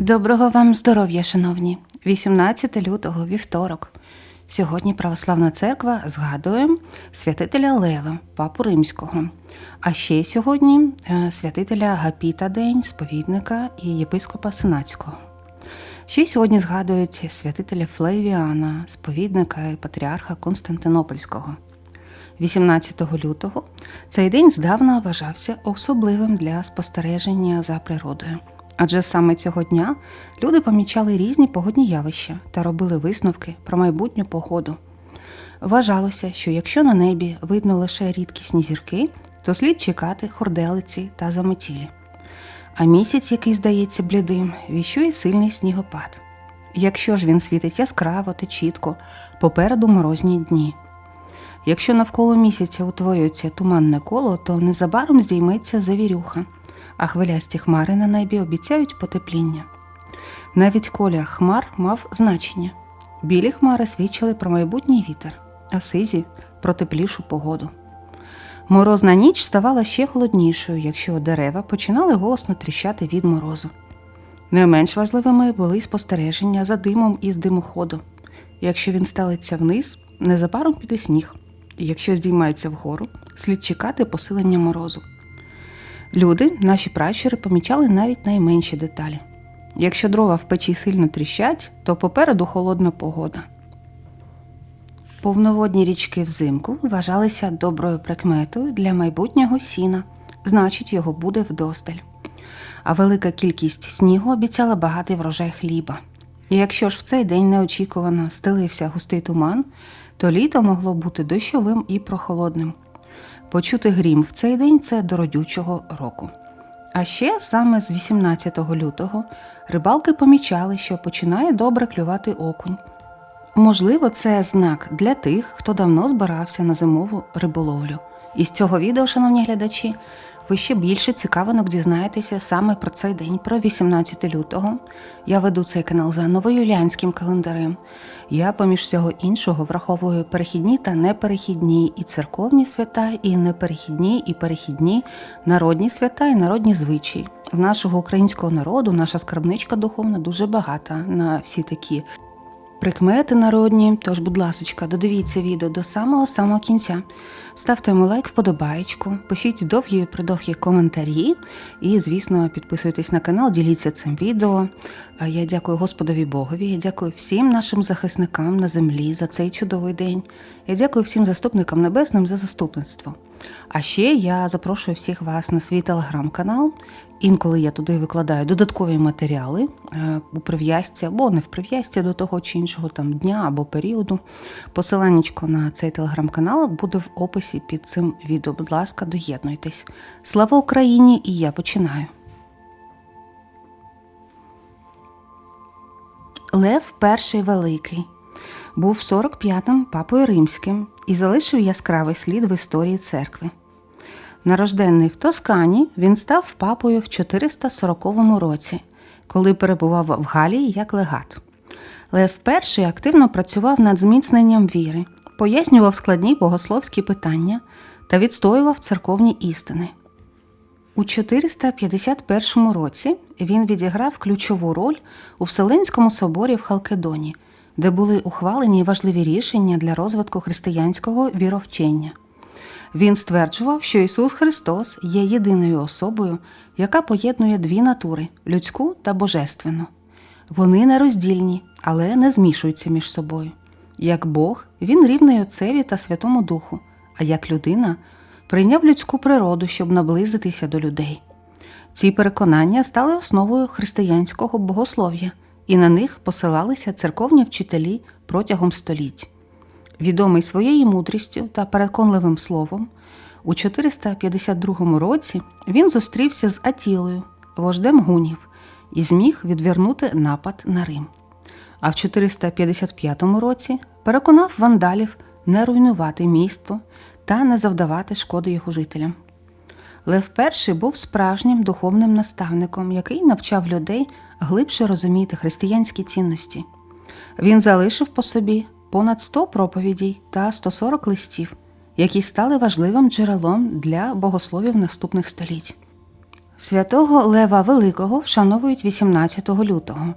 Доброго вам здоров'я, шановні! 18 лютого, вівторок. Сьогодні Православна церква згадує святителя Лева, папу римського. А ще сьогодні е, святителя Гапіта День, сповідника і єпископа Сенацького. Ще сьогодні згадують святителя Флевіана, сповідника і патріарха Константинопольського. 18 лютого цей день здавна вважався особливим для спостереження за природою. Адже саме цього дня люди помічали різні погодні явища та робили висновки про майбутню погоду. Вважалося, що якщо на небі видно лише рідкісні зірки, то слід чекати хорделиці та заметілі. А місяць, який здається блідим, віщує сильний снігопад. Якщо ж він світить яскраво та чітко, попереду морозні дні. Якщо навколо місяця утворюється туманне коло, то незабаром здійметься завірюха, а хвилясті хмари на небі обіцяють потепління. Навіть колір хмар мав значення. Білі хмари свідчили про майбутній вітер, а сизі про теплішу погоду. Морозна ніч ставала ще холоднішою, якщо дерева починали голосно тріщати від морозу. Не менш важливими були спостереження за димом із димоходу. Якщо він сталиться вниз, незабаром піде сніг. Якщо здіймається вгору, слід чекати посилення морозу. Люди, наші пращури, помічали навіть найменші деталі. Якщо дрова в печі сильно тріщать, то попереду холодна погода. Повноводні річки взимку вважалися доброю прикметою для майбутнього сіна, значить, його буде вдосталь. А велика кількість снігу обіцяла багатий врожай хліба. І якщо ж в цей день неочікувано стелився густий туман, то літо могло бути дощовим і прохолодним. Почути грім в цей день це до родючого року. А ще саме з 18 лютого рибалки помічали, що починає добре клювати окунь. Можливо, це знак для тих, хто давно збирався на зимову риболовлю. І з цього відео, шановні глядачі, ви ще більше цікавинок дізнаєтеся саме про цей день, про 18 лютого. Я веду цей канал за новоюліанським календарем. Я, поміж всього іншого, враховую перехідні та неперехідні і церковні свята, і неперехідні, і перехідні, народні свята і народні звичаї. В нашого українського народу наша скарбничка духовна дуже багата на всі такі Прикмети народні, тож, будь ласочка, додивіться відео до самого самого кінця. Ставте йому лайк, вподобаєчку, пишіть довгі придовгі коментарі і, звісно, підписуйтесь на канал, діліться цим відео. Я дякую Господові Богові. Я дякую всім нашим захисникам на землі за цей чудовий день. Я дякую всім заступникам небесним за заступництво. А ще я запрошую всіх вас на свій телеграм-канал. Інколи я туди викладаю додаткові матеріали е, у прив'язці або не в прив'язці до того чи іншого там дня або періоду. Посиланнячко на цей телеграм-канал буде в описі під цим відео. Будь ласка, доєднуйтесь. Слава Україні! І я починаю. Лев Перший Великий був 45-м папою римським і залишив яскравий слід в історії церкви. Нарожденний в Тоскані, він став папою в 440 році, коли перебував в Галії як легат. Лев І активно працював над зміцненням віри, пояснював складні богословські питання та відстоював церковні істини. У 451 році він відіграв ключову роль у Вселенському соборі в Халкедоні, де були ухвалені важливі рішення для розвитку християнського віровчення. Він стверджував, що Ісус Христос є єдиною особою, яка поєднує дві натури людську та божественну. Вони нероздільні, але не змішуються між собою. Як Бог, він рівний Отцеві та Святому Духу, а як людина прийняв людську природу, щоб наблизитися до людей. Ці переконання стали основою християнського богослов'я, і на них посилалися церковні вчителі протягом століть. Відомий своєю мудрістю та переконливим словом, у 452 році він зустрівся з Атілою, вождем гунів, і зміг відвернути напад на Рим. А в 455 році переконав вандалів не руйнувати місто та не завдавати шкоди його жителям. Лев І був справжнім духовним наставником, який навчав людей глибше розуміти християнські цінності. Він залишив по собі понад 100 проповідей та 140 листів, які стали важливим джерелом для богословів наступних століть. Святого Лева Великого вшановують 18 лютого.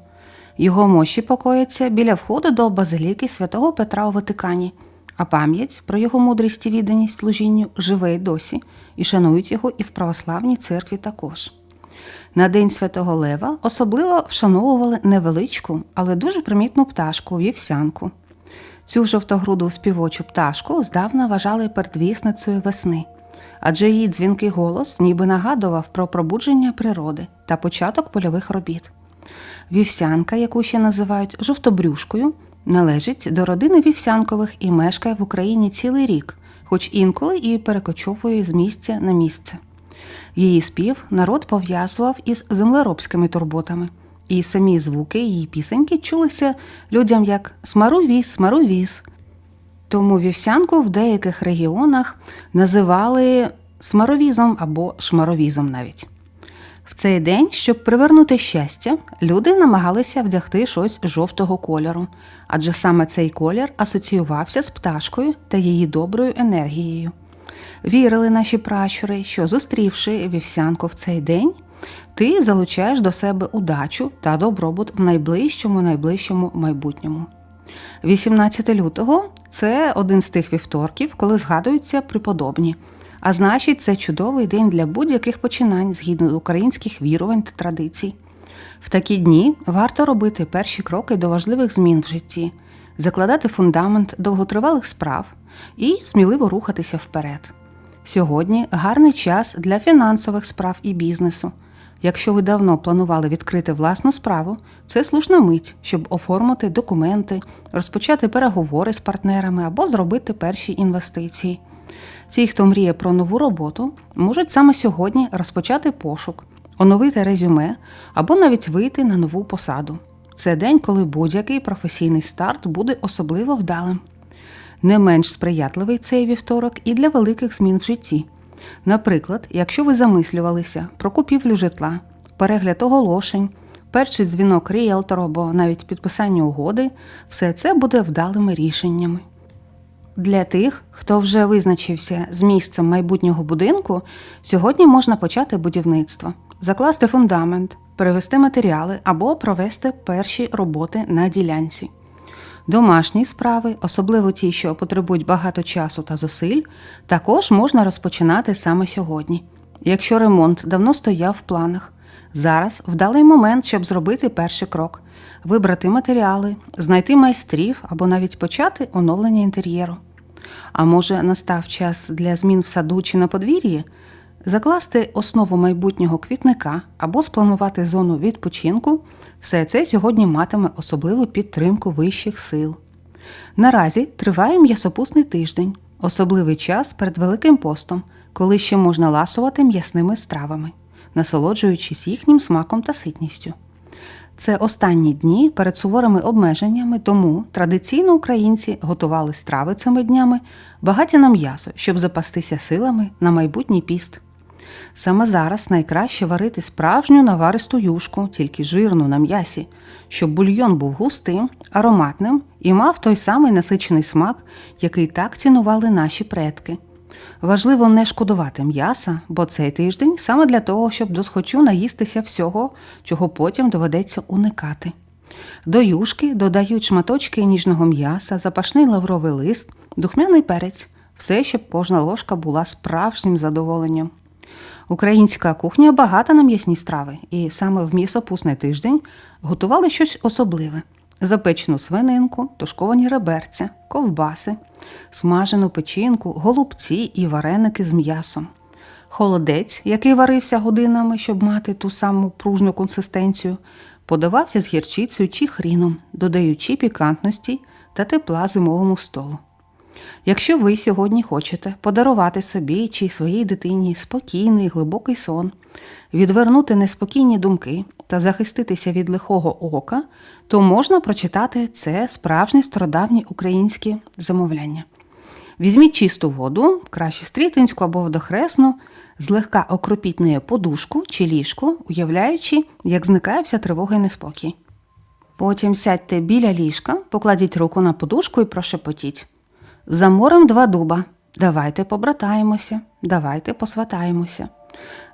Його мощі покояться біля входу до базиліки святого Петра у Ватикані, а пам'ять про його мудрість і відданість служінню живе й досі, і шанують його і в православній церкві також. На День Святого Лева особливо вшановували невеличку, але дуже примітну пташку вівсянку. Цю жовтогруду співочу пташку здавна вважали передвісницею весни, адже її дзвінкий голос ніби нагадував про пробудження природи та початок польових робіт. Вівсянка, яку ще називають жовтобрюшкою, належить до родини вівсянкових і мешкає в Україні цілий рік, хоч інколи і перекочовує з місця на місце. Її спів народ пов'язував із землеробськими турботами, і самі звуки її пісеньки чулися людям як смарувіз, смарувіз. Тому вівсянку в деяких регіонах називали смаровізом або шмаровізом навіть. В цей день, щоб привернути щастя, люди намагалися вдягти щось жовтого кольору, адже саме цей колір асоціювався з пташкою та її доброю енергією. Вірили наші пращури, що зустрівши вівсянку в цей день, ти залучаєш до себе удачу та добробут в найближчому найближчому майбутньому. 18 лютого це один з тих вівторків, коли згадуються преподобні. А значить, це чудовий день для будь-яких починань згідно українських вірувань та традицій. В такі дні варто робити перші кроки до важливих змін в житті, закладати фундамент довготривалих справ і сміливо рухатися вперед. Сьогодні гарний час для фінансових справ і бізнесу. Якщо ви давно планували відкрити власну справу, це слушна мить, щоб оформити документи, розпочати переговори з партнерами або зробити перші інвестиції. Ті, хто мріє про нову роботу, можуть саме сьогодні розпочати пошук, оновити резюме або навіть вийти на нову посаду. Це день, коли будь-який професійний старт буде особливо вдалим. Не менш сприятливий цей вівторок і для великих змін в житті. Наприклад, якщо ви замислювалися про купівлю житла, перегляд оголошень, перший дзвінок ріелтору або навіть підписання угоди, все це буде вдалими рішеннями. Для тих, хто вже визначився з місцем майбутнього будинку, сьогодні можна почати будівництво, закласти фундамент, перевести матеріали або провести перші роботи на ділянці. Домашні справи, особливо ті, що потребують багато часу та зусиль, також можна розпочинати саме сьогодні. Якщо ремонт давно стояв в планах, зараз вдалий момент, щоб зробити перший крок, вибрати матеріали, знайти майстрів або навіть почати оновлення інтер'єру. А може, настав час для змін в саду чи на подвір'ї, закласти основу майбутнього квітника або спланувати зону відпочинку, все це сьогодні матиме особливу підтримку вищих сил. Наразі триває м'ясопусний тиждень, особливий час перед Великим постом, коли ще можна ласувати м'ясними стравами, насолоджуючись їхнім смаком та ситністю. Це останні дні перед суворими обмеженнями, тому традиційно українці готували страви цими днями багаті на м'ясо, щоб запастися силами на майбутній піст. Саме зараз найкраще варити справжню наваристу юшку, тільки жирну на м'ясі, щоб бульйон був густим, ароматним і мав той самий насичений смак, який так цінували наші предки. Важливо не шкодувати м'яса, бо цей тиждень саме для того, щоб досхочу наїстися всього, чого потім доведеться уникати. До юшки додають шматочки ніжного м'яса, запашний лавровий лист, духмяний перець, все, щоб кожна ложка була справжнім задоволенням. Українська кухня багата на м'ясні страви, і саме в м'ясопусний тиждень готували щось особливе: запечену свининку, тушковані реберця, ковбаси, смажену печінку, голубці і вареники з м'ясом. Холодець, який варився годинами, щоб мати ту саму пружну консистенцію, подавався з гірчицею чи хріном, додаючи пікантності та тепла зимовому столу. Якщо ви сьогодні хочете подарувати собі чи своїй дитині спокійний глибокий сон, відвернути неспокійні думки та захиститися від лихого ока, то можна прочитати це справжнє стародавнє українське замовляння. Візьміть чисту воду, краще стрітинську або водохресну, злегка окропіть нею подушку чи ліжко, уявляючи, як зникає вся тривога і неспокій. Потім сядьте біля ліжка, покладіть руку на подушку і прошепотіть. За морем два дуба. Давайте побратаємося, давайте посватаємося.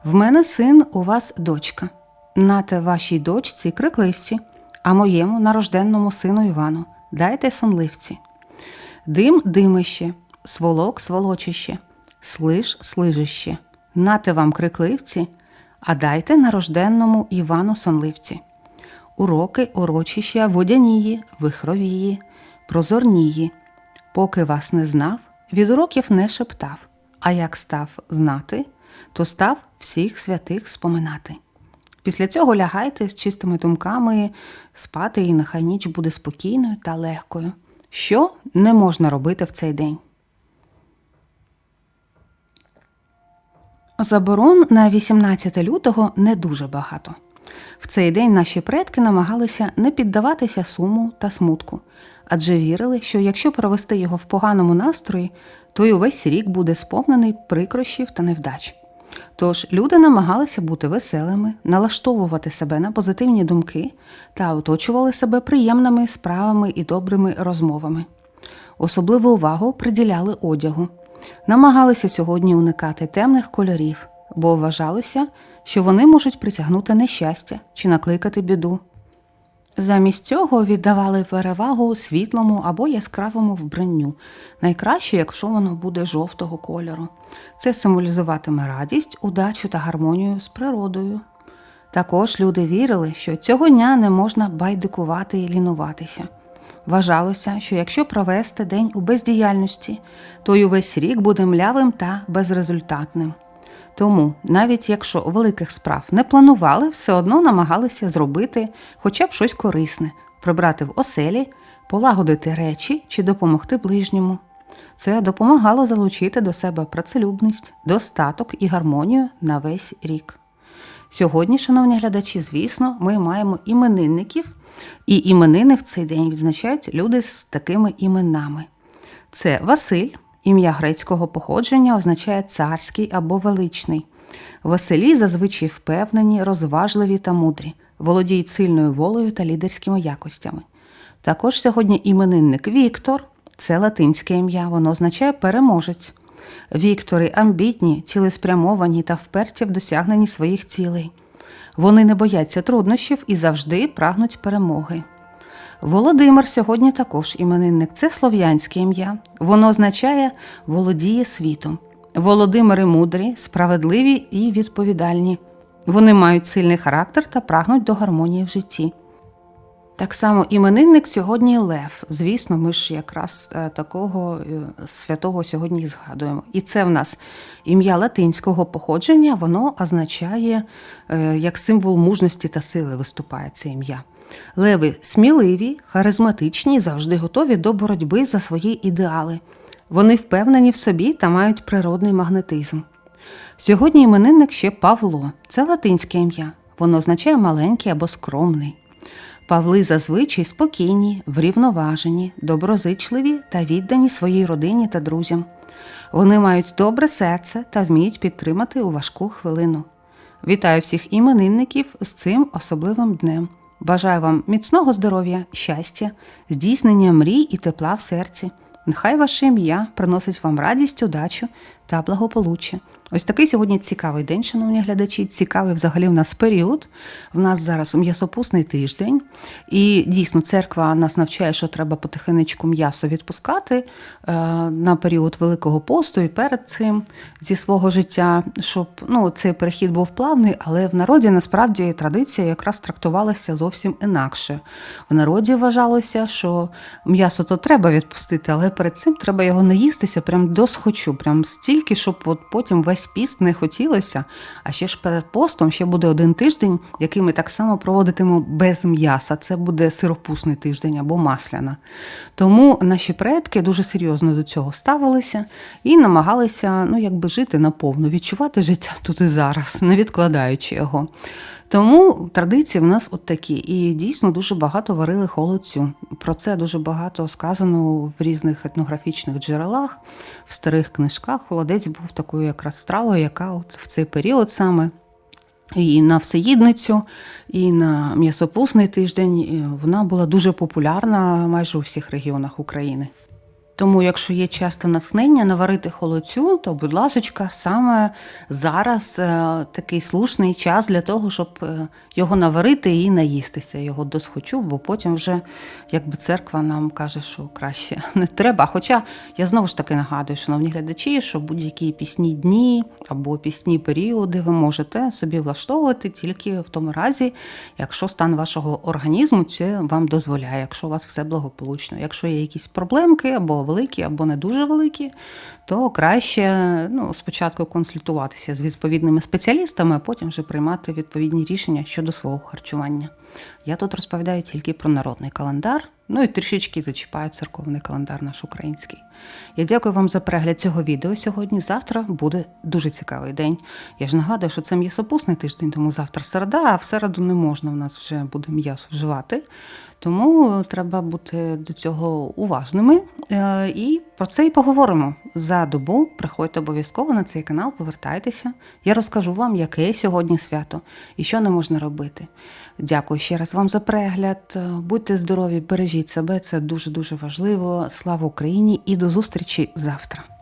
В мене син, у вас дочка. Нате вашій дочці крикливці, а моєму нарожденному сину Івану дайте сонливці. Дим димище, сволок сволочище, слиж слижище. Нате вам крикливці, а дайте нарожденному Івану сонливці. Уроки урочища водянії, вихровії, прозорнії. Поки вас не знав, від уроків не шептав, а як став знати, то став всіх святих споминати. Після цього лягайте з чистими думками спати, і нехай ніч буде спокійною та легкою. Що не можна робити в цей день? Заборон на 18 лютого не дуже багато. В цей день наші предки намагалися не піддаватися суму та смутку, адже вірили, що якщо провести його в поганому настрої, то й увесь рік буде сповнений прикрощів та невдач. Тож люди намагалися бути веселими, налаштовувати себе на позитивні думки та оточували себе приємними справами і добрими розмовами. Особливу увагу приділяли одягу. Намагалися сьогодні уникати темних кольорів, бо вважалося, що вони можуть притягнути нещастя чи накликати біду. Замість цього віддавали перевагу світлому або яскравому вбранню, найкраще, якщо воно буде жовтого кольору. Це символізуватиме радість, удачу та гармонію з природою. Також люди вірили, що цього дня не можна байдикувати і лінуватися. Вважалося, що якщо провести день у бездіяльності, то й увесь рік буде млявим та безрезультатним. Тому, навіть якщо великих справ не планували, все одно намагалися зробити хоча б щось корисне, прибрати в оселі, полагодити речі чи допомогти ближньому. Це допомагало залучити до себе працелюбність, достаток і гармонію на весь рік. Сьогодні, шановні глядачі, звісно, ми маємо іменинників, і іменини в цей день відзначають люди з такими іменами. Це Василь, ім'я грецького походження означає царський або величний. Василі зазвичай впевнені, розважливі та мудрі, володіють сильною волею та лідерськими якостями. Також сьогодні іменинник Віктор, це латинське ім'я, воно означає переможець. Віктори амбітні, цілеспрямовані та вперті в досягненні своїх цілей. Вони не бояться труднощів і завжди прагнуть перемоги. Володимир сьогодні також іменинник. Це слов'янське ім'я. Воно означає володіє світом. Володимири мудрі, справедливі і відповідальні. Вони мають сильний характер та прагнуть до гармонії в житті. Так само іменинник сьогодні Лев. Звісно, ми ж якраз е, такого е, святого сьогодні згадуємо. І це в нас ім'я латинського походження, воно означає е, як символ мужності та сили виступає це ім'я. Леви сміливі, харизматичні, завжди готові до боротьби за свої ідеали. Вони впевнені в собі та мають природний магнетизм. Сьогодні іменинник ще Павло, це латинське ім'я. Воно означає маленький або скромний. Павли зазвичай спокійні, врівноважені, доброзичливі та віддані своїй родині та друзям. Вони мають добре серце та вміють підтримати у важку хвилину. Вітаю всіх іменинників з цим особливим днем. Бажаю вам міцного здоров'я, щастя, здійснення мрій і тепла в серці. Нехай ваше ім'я приносить вам радість, удачу та благополуччя. Ось такий сьогодні цікавий день, шановні глядачі. Цікавий взагалі в нас період. В нас зараз м'ясопусний тиждень, і дійсно церква нас навчає, що треба потихенечку м'ясо відпускати е, на період Великого посту і перед цим зі свого життя, щоб ну, цей перехід був плавний, але в народі насправді традиція якраз трактувалася зовсім інакше. В народі вважалося, що м'ясо то треба відпустити, але перед цим треба його не їстися прям до схочу, прям стільки, щоб от потім весь піст не хотілося. А ще ж перед постом ще буде один тиждень, який ми так само проводитимемо без м'яса. Це буде сиропусний тиждень або масляна. Тому наші предки дуже серйозно до цього ставилися і намагалися ну, якби жити наповну, відчувати життя тут і зараз, не відкладаючи його. Тому традиції в нас от такі. І дійсно дуже багато варили холодцю. Про це дуже багато сказано в різних етнографічних джерелах, в старих книжках. Холодець був такою якраз стравою, яка от в цей період саме. І на всеїдницю, і на м'ясопусний тиждень вона була дуже популярна майже у всіх регіонах України. Тому, якщо є часто натхнення наварити холодцю, то, будь ласочка, саме зараз е, такий слушний час для того, щоб е, його наварити і наїстися його досхочу, бо потім вже якби церква нам каже, що краще не треба. Хоча я знову ж таки нагадую, шановні глядачі, що будь-які пісні дні або пісні періоди ви можете собі влаштовувати тільки в тому разі, якщо стан вашого організму це вам дозволяє, якщо у вас все благополучно. Якщо є якісь проблемки або великі, або не дуже великі, то краще ну, спочатку консультуватися з відповідними спеціалістами, а потім вже приймати відповідні рішення щодо свого харчування. Я тут розповідаю тільки про народний календар, ну і трішечки зачіпаю церковний календар наш український. Я дякую вам за перегляд цього відео сьогодні. Завтра буде дуже цікавий день. Я ж нагадую, що це м'ясопусний тиждень, тому завтра середа, а в середу не можна в нас вже буде м'ясо вживати. Тому треба бути до цього уважними. Е, І про це і поговоримо за добу. Приходьте обов'язково на цей канал, повертайтеся. Я розкажу вам, яке сьогодні свято і що не можна робити. Дякую ще раз вам за перегляд. Е, Будьте здорові, бережіть себе, це дуже дуже важливо. Слава Україні і до зустрічі завтра.